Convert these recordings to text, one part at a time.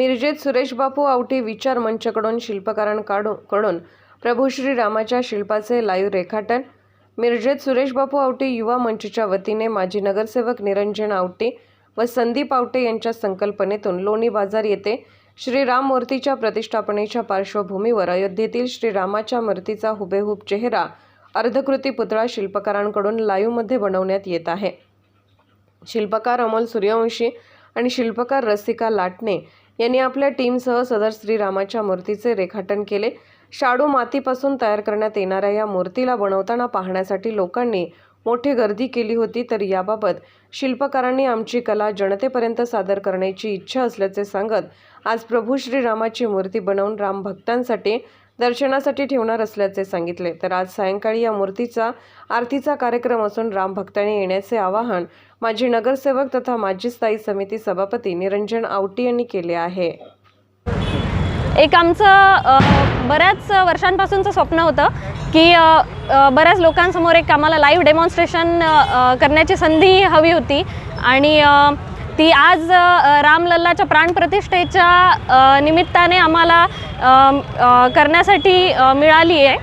मिरजेत सुरेश बापू आवटी विचार मंचकडून शिल्पकारांकडून कडून प्रभू श्रीरामाच्या शिल्पाचे लाईव्ह रेखाटन. मिरजेत सुरेशबापू आवटी युवा मंचच्या वतीने माजी नगरसेवक निरंजन आवटे व संदीप आवटे यांच्या संकल्पनेतून लोणी बाजार येथे श्रीराम मूर्तीच्या प्रतिष्ठापनेच्या पार्श्वभूमीवर अयोध्येतील श्रीरामाच्या मूर्तीचा हुबेहूब चेहरा अर्धकृती पुतळा शिल्पकारांकडून लाईव्हमध्ये बनवण्यात येत आहे. शिल्पकार अमोल सूर्यवंशी आणि शिल्पकार रसिका लाटणे यांनी आपल्या टीमसह सदर श्रीरामाच्या मूर्तीचे रेखाटन केले. शाडू मातीपासून तयार करण्यात येणाऱ्या या मूर्तीला बनवताना पाहण्यासाठी लोकांनी मोठी गर्दी केली होती तर याबाबत शिल्पकारांनी आमची कला जनतेपर्यंत सादर करण्याची इच्छा असल्याचे सांगत आज प्रभू श्रीरामाची मूर्ती बनवून राम भक्तांसाठी दर्शनासाठी ठेवणार असल्याचे सांगितले. तर आज सायंकाळी या मूर्तीचा आरतीचा कार्यक्रम असून राम भक्तांनी येण्याचे आवाहन माजी नगरसेवक तथा माजी स्थायी समिती सभापती निरंजन आवटी यांनी केले आहे. एक आमचं बऱ्याच वर्षांपासूनचं स्वप्न होतं की बऱ्याच लोकांसमोर एक आम्हाला लाईव्ह डेमॉन्स्ट्रेशन करण्याची संधी हवी होती. आणि ती आज रामलल्लाच्या प्राणप्रतिष्ठेच्या निमित्ताने आम्हाला करण्यासाठी मिळाली आहे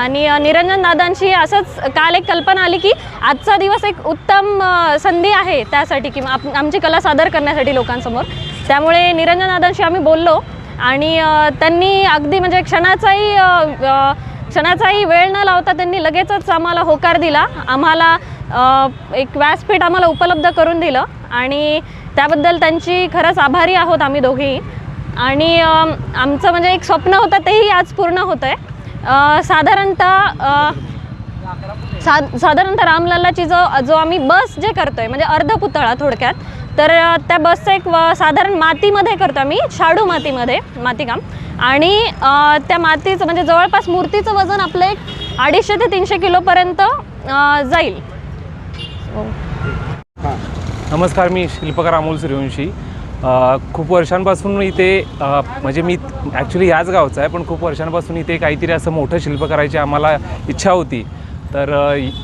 आणि निरंजन दादांशी असंच काल एक कल्पना आली की आजचा दिवस एक उत्तम संधी आहे त्यासाठी किंवा आप आमची कला सादर करण्यासाठी लोकांसमोर. त्यामुळे निरंजन दादांशी आम्ही बोललो आणि त्यांनी अगदी म्हणजे क्षणाचाही क्षणाचाही वेळ न लावता त्यांनी लगेचच आम्हाला होकार दिला. आम्हाला एक व्यासपीठ आम्हाला उपलब्ध करून दिलं. आणि त्याबद्दल त्यांची खरंच आभारी आहोत आम्ही दोघेही आणि आमचं म्हणजे एक स्वप्न होतं तेही आज पूर्ण होतं आहे साधारणतः सा साधारणतः रामलल्लाची जो जो आम्ही बस जे करतो आहे म्हणजे अर्ध पुतळा थोडक्यात तर त्या बसचं एक व- साधारण मातीमध्ये करतो आम्ही शाडू मातीमध्ये मातीकाम. आणि त्या मातीचं म्हणजे जवळपास मूर्तीचं वजन आपलं एक अडीचशे ते तीनशे किलोपर्यंत जाईल. नमस्कार मी शिल्पकार अमोल सूर्यवंशी. खूप वर्षांपासून इथे म्हणजे मी ॲक्च्युली ह्याच गावचा आहे पण खूप वर्षांपासून इथे काहीतरी असं मोठं शिल्प करायची आम्हाला इच्छा होती. तर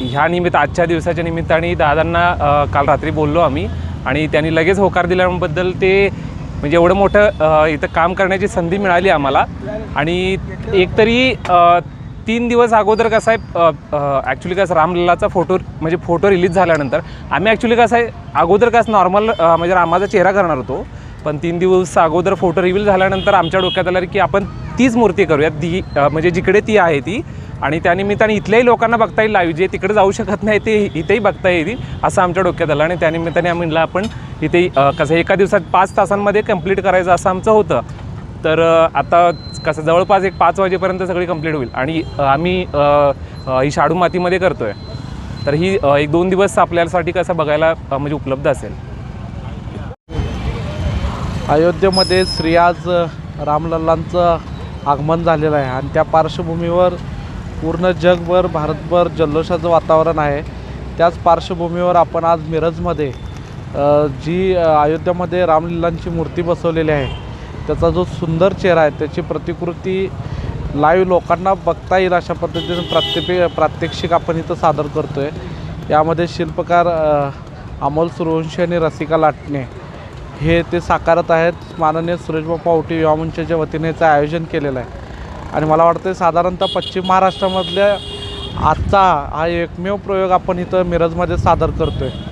ह्या निमित्त आजच्या दिवसाच्या निमित्ताने दादांना काल रात्री बोललो आम्ही आणि त्यांनी लगेच होकार दिल्याबद्दल ते म्हणजे एवढं मोठं इथं काम करण्याची संधी मिळाली आम्हाला. आणि एकतरी तीन दिवस अगोदर कसं आहे ॲक्च्युली कसं रामलल्लाचा फोटो म्हणजे फोटो रिलीज झाल्यानंतर आम्ही ॲक्च्युली कसं आहे अगोदर कसं नॉर्मल म्हणजे रामाचा चेहरा करणार होतो. पण तीन दिवस अगोदर फोटो रिव्हील झाल्यानंतर आमच्या डोक्यात आलं की आपण तीच मूर्ती करूयात. ती म्हणजे जिकडे ती आहे ती. आणि त्यानिमित्ताने इथल्याही लोकांना बघता येईल लाईव्ह जे तिकडे जाऊ शकत नाही ते इथेही बघता येईल असं आमच्या डोक्यात आलं. आणि त्यानिमित्ताने आम्ही म्हणलं आपण इथे कसं एका दिवसात पाच तासांमध्ये कंप्लीट करायचं असं आमचं होतं. तर आता कसं जवळपास एक पाच वाजेपर्यंत सगळी कंप्लीट होईल. आणि आम्ही ही शाडू मातीमध्ये करतो आहे तर ही एक दोन दिवस आपल्यासाठी कसं बघायला म्हणजे उपलब्ध असेल. अयोध्येमध्ये श्री आज रामलल्लांचं आगमन झालेलं आहे. आणि त्या पार्श्वभूमीवर पूर्ण जगभर भारतभर जल्लोषाचं वातावरण आहे. त्याच पार्श्वभूमीवर आपण आज मिरजमध्ये जी अयोध्येमध्ये रामलीलांची मूर्ती बसवलेली आहे. त्याचा जो सुंदर चेहरा आहे त्याची प्रतिकृती लाईव्ह लोकांना बघता येईल अशा पद्धतीने प्रात्यपि प्रात्यक्षिक आपण इथं सादर करतो आहे यामध्ये शिल्पकार अमोल सूर्यवंशी आणि रसिका लाटणे हे ते साकारत आहेत. माननीय सुरेशबापा पावटी युवामंचच्या वतीने याचं आयोजन केलेलं आहे. आणि मला वाटतं साधारणतः पश्चिम महाराष्ट्रामधल्या आजचा हा एकमेव प्रयोग आपण इथं मिरजमध्ये सादर करतो आहे